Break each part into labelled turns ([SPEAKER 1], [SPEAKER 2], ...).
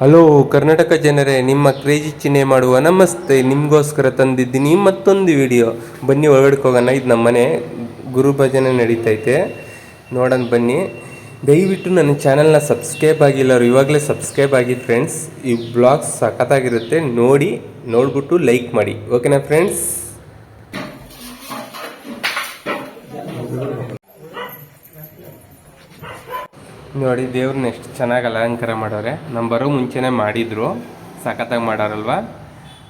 [SPEAKER 1] Hello Karnataka ಜನರೇ, ನಿಮ್ಮ crazy ಚಿಹ್ನೆ ಮಾಡುವ ನಮಸ್ತೆ. ನಿಮಗೋಸ್ಕರ ತಂದಿದ್ದೀನಿ ಮತ್ತೊಂದು ವಿಡಿಯೋ. ಬನ್ನಿ ಒಳಗಡೆ ಹೋಗೋಣ. ಇದು ನಮ್ಮ ಮನೆ. ಗುರು ಭಜನೆ ನಡೀತೈತೆ. ನೋಡೋಣ, ಬನ್ನಿ. ದಯವಿಟ್ಟು ನನ್ನ ಚಾನಲ್ನ ಸಬ್ಸ್ಕ್ರೈಬ್ ಆಗಿಲ್ಲರು ಇವಾಗಲೇ ಸಬ್ಸ್ಕ್ರೈಬ್ ಆಗಿ ಫ್ರೆಂಡ್ಸ್ ಈ ಬ್ಲಾಗ್ಸ್ ಸಖತ್ತಾಗಿರುತ್ತೆ. ನೋಡಿ, ನೋಡ್ಬಿಟ್ಟು ಲೈಕ್ ಮಾಡಿ. ಓಕೆನಾ ಫ್ರೆಂಡ್ಸ್ ನೋಡಿ ದೇವ್ರನ್ನ ಎಷ್ಟು ಚೆನ್ನಾಗಿ ಅಲಂಕಾರ ಮಾಡೋರೆ ನಮ್ಮ ಬರೋ ಮುಂಚೆನೇ ಮಾಡಿದ್ರು ಸಖತ್ತಾಗಿ ಮಾಡಾರಲ್ವಾ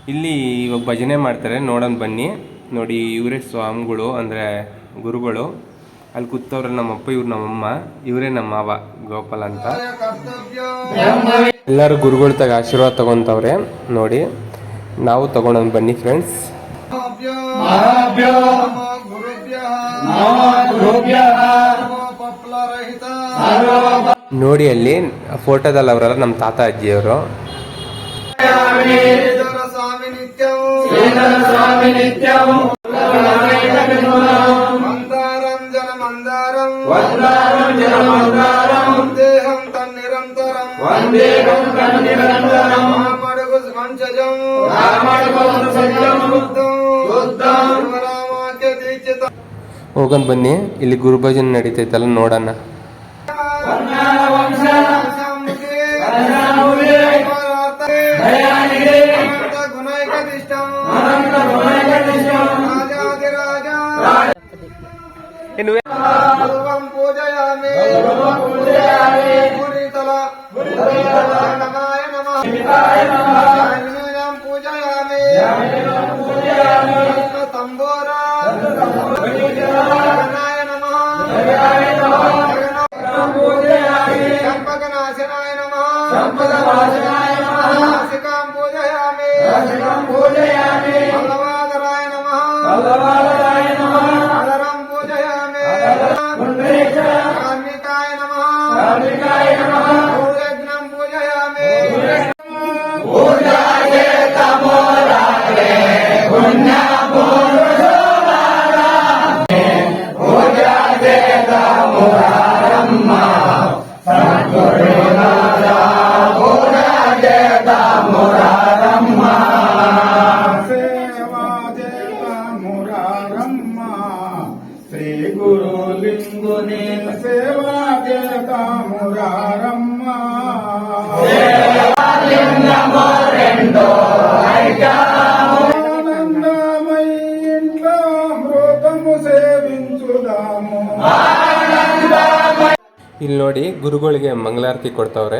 [SPEAKER 1] ಇಲ್ಲಿ ಇವಾಗ ಭಜನೆ ಮಾಡ್ತಾರೆ ನೋಡೋಣ ಬನ್ನಿ ನೋಡಿ ಇವರೇ ಸ್ವಾಮಿಗಳು ಅಂದರೆ ಗುರುಗಳು ಅಲ್ಲಿ ಕೂತವ್ರೆ ನಮ್ಮಪ್ಪ ಇವ್ರು ನಮ್ಮಮ್ಮ ಇವರೇ ನಮ್ಮ ಮಾವ ಗೋಪಾಲ್ ಅಂತ ಎಲ್ಲರೂ ಗುರುಗಳ ತಗ ಆಶೀರ್ವಾದ ತಗೊಂತವ್ರೆ ನೋಡಿ ನಾವು ತಗೊಂಡೋಣ ಬನ್ನಿ ಫ್ರೆಂಡ್ಸ್ ನೋಡಿ ಅಲ್ಲಿ ಫೋಟೋದಲ್ಲಿ ಅವರೆಲ್ಲ ನಮ್ಮ ತಾತ ಅಜ್ಜಿಯವರು. ಹೋಗನ್ ಬನ್ನಿ ಇಲ್ಲಿ ಗುರುಭಜನ್ ನಡೀತೈತಲ್ಲ
[SPEAKER 2] ಜನ పూజయామి. పూరితల నమాయ నమాయం పూజయామి. తంబోరా గణాయ నమాయ
[SPEAKER 3] సంపదనాశనాయ నమాయ పూజయామి.
[SPEAKER 2] పూజయామి. భగవాదరాయ నమ. భగవాద
[SPEAKER 3] పూజాయే తమోరారమ్మ
[SPEAKER 4] సేవాదేవ మురారమ్మ శ్రీ గురు లింగుని సేవాదేవ మురారమ్మ
[SPEAKER 3] లింగము రెండో
[SPEAKER 4] ఆనందమై ఇంట్లో అమృతము సేవించుదాము
[SPEAKER 1] ಇಲ್ಲಿ ನೋಡಿ ಗುರುಗಳಿಗೆ ಮಂಗಳಾರತಿ ಕೊಡ್ತಾವ್ರೆ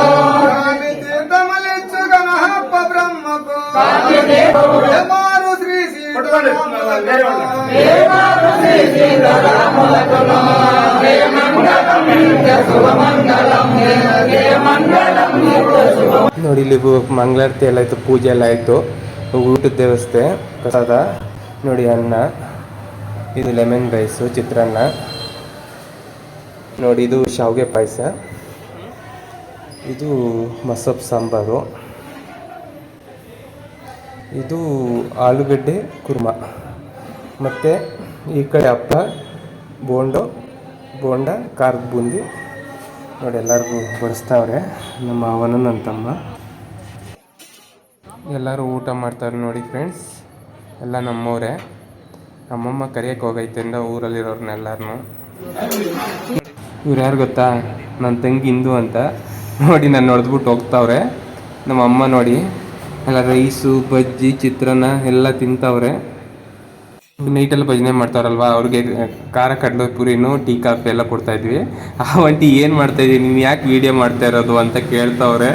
[SPEAKER 1] ನೋಡಿ ಇಲ್ಲಿ ಮಂಗಳಾರತಿ ಎಲ್ಲ ಆಯಿತು ಪೂಜೆ ಎಲ್ಲ ಆಯಿತು. ಊಟದ ದೇವಸ್ಥೆ ಪ್ರಸಾದ ನೋಡಿ ಅನ್ನ ಇದು ಲೆಮನ್ ರೈಸು ಚಿತ್ರಾನ್ನ. ನೋಡಿ ಇದು ಶಾವಿಗೆ ಪಾಯಸ. ಇದು ಮಸಬ್ ಸಾಂಬಾರು. ಇದು ಆಲೂಗಡ್ಡೆ ಕುರ್ಮ. ಮತ್ತು ಈ ಕಡೆ ಅಪ್ಪ ಬೋಂಡೋ, ಬೋಂಡ, ಖಾರದ ಬೂಂದಿ. ನೋಡಿ, ಎಲ್ಲರಿಗೂ ಬಡಿಸ್ತಾವ್ರೆ, ನಮ್ಮ ಅವನು ನನ್ನ ತಮ್ಮ. ಎಲ್ಲರೂ ಊಟ ಮಾಡ್ತಾರೆ ನೋಡಿ ಫ್ರೆಂಡ್ಸ್ ಎಲ್ಲ ನಮ್ಮವರೇ. ನಮ್ಮಮ್ಮ ಕರಿಯಕ್ಕೆ ಹೋಗೈತಿಂದ ಊರಲ್ಲಿರೋರ್ನೆಲ್ಲರನ್ನು ಇವ್ರು ಯಾರು ಗೊತ್ತಾ? ನನ್ನ ತಂಗಿ ಇಂದು ಅಂತ. ನೋಡಿ, ನಾನು ನೋಡಿದ್ಬಿಟ್ಟು ಹೋಗ್ತಾವ್ರೆ. ನಮ್ಮ ಅಮ್ಮ ನೋಡಿ ಎಲ್ಲ ರೈಸು ಬಜ್ಜಿ, ಚಿತ್ರಾನ್ನ ಎಲ್ಲ ತಿಂತಾವ್ರೆ. ನೈಟಲ್ಲಿ ಭಜನೆ ಮಾಡ್ತಾರಲ್ವಾ, ಅವ್ರಿಗೆ ಖಾರ, ಕಡಲೆ, ಪುರಿನೂ, ಟೀ, ಕಾಫಿ ಎಲ್ಲ ಕೊಡ್ತಾ ಇದ್ವಿ. ಆ ಒಂಟಿ ಏನು ಮಾಡ್ತಾ ಇದೀವಿ ನೀವು ಯಾಕೆ ವಿಡಿಯೋ ಮಾಡ್ತಾ ಇರೋದು ಅಂತ ಕೇಳ್ತಾವ್ರೆ.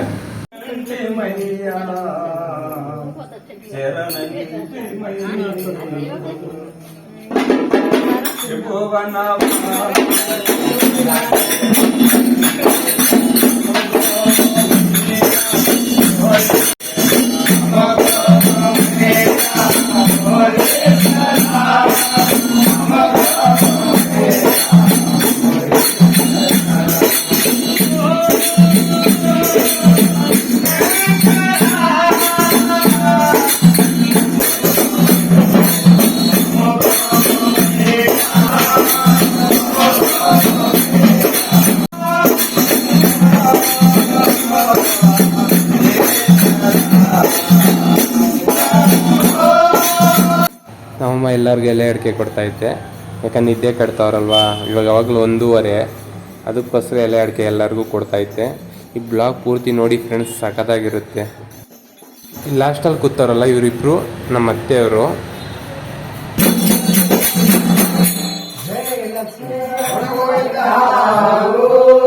[SPEAKER 2] ಎಲ್ಲರಿಗೂ ಎಲೆ ಅಡಿಕೆ ಕೊಡ್ತೈತೆ ಯಾಕಂದ್ರೆ ನಿದ್ದೆ ಕಟ್ತಾವ್ರಲ್ವಾ ಇವಾಗ ಯಾವಾಗಲೂ ಒಂದೂವರೆ. ಅದಕ್ಕೋಸ್ಕರ ಎಲೆ ಅಡಿಕೆ ಎಲ್ಲರಿಗೂ ಕೊಡ್ತೈತೆ ಈ ಬ್ಲಾಗ್ ಪೂರ್ತಿ ನೋಡಿ ಫ್ರೆಂಡ್ಸ್ ಸಖತ್ತಾಗಿರುತ್ತೆ. ಲಾಸ್ಟಲ್ಲಿ ಕೂತಾರಲ್ಲ ಇವರಿಬ್ರು, ನಮ್ಮ ಅತ್ತೆಯವರು. ನೋಡಿ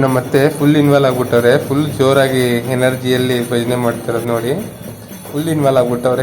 [SPEAKER 2] ನಮ್ಮ ಮತ್ತೆ ಫುಲ್ ಇನ್ವಾಲ್ವ್ ಆಗ್ಬಿಟ್ಟವ್ರೆ. ಫುಲ್ ಜೋರಾಗಿ ಎನರ್ಜಿಯಲ್ಲಿ ಭಜನೆ ಮಾಡ್ತಿರೋದು ನೋಡಿ. Full involve ಆಗ್ಬಿಟ್ಟವ್ರೆ.